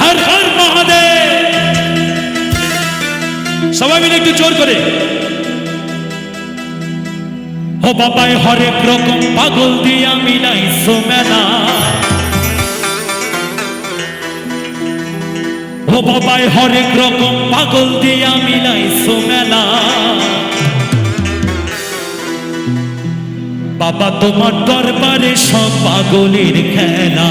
হর হর মহাদেব। সবাই মিলে একটু জোর করে। ও বাবাই হরেক রকম পাগল দিয়া মিলাই সোমেলা। ও বাবাই হরেক রকম পাগল দিয়া মিলাই সোমেলা। বাবা, তোমার দরবারে সব পাগলের খেলা।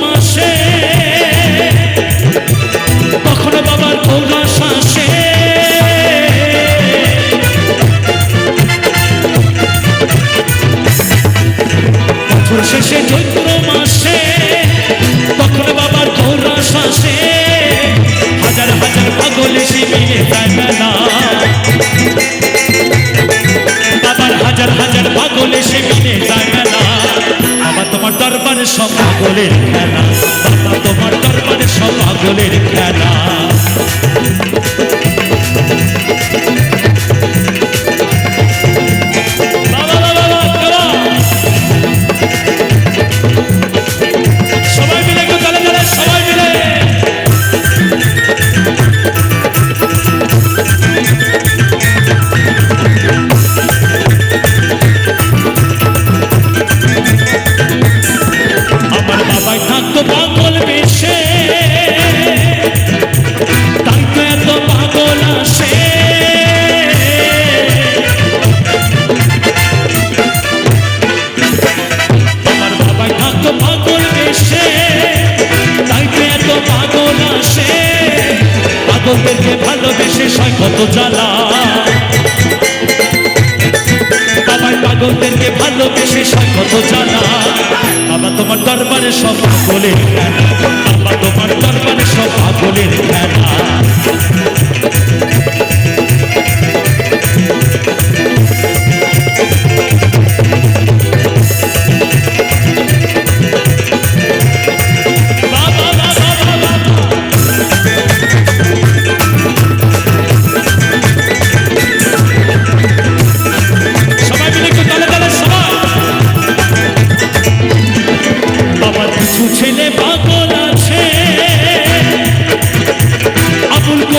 চৈত্র মাসে, তখন বাবার ধরা শ্বাসে হাজার হাজার পাগল শিবিরে বাবার হাজার হাজার পাগল শিবিরে বাবা, তোমার দরবারে সব পাগলের কত জ্বালা। বাবাই পাগলদেরকে ভালোবেসে সে কত জ্বালা। বাবা তোমার দরবারে সব পাগলের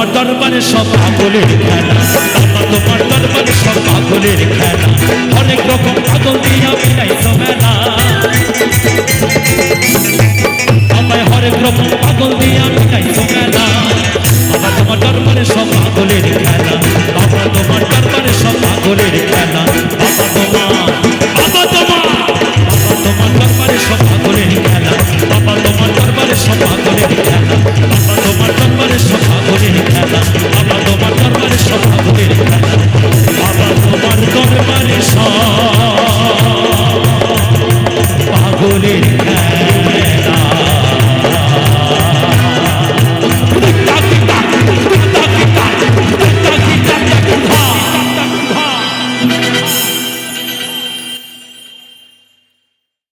তোমার দরবারে সব পাগলের খেলা। বাবা তোমার দরবারে সব পাগলের খেলা। অনেক রকম পাগল দিয়া মিলাই তো মেলা আমায় হরেক রকম পাগল দিয়া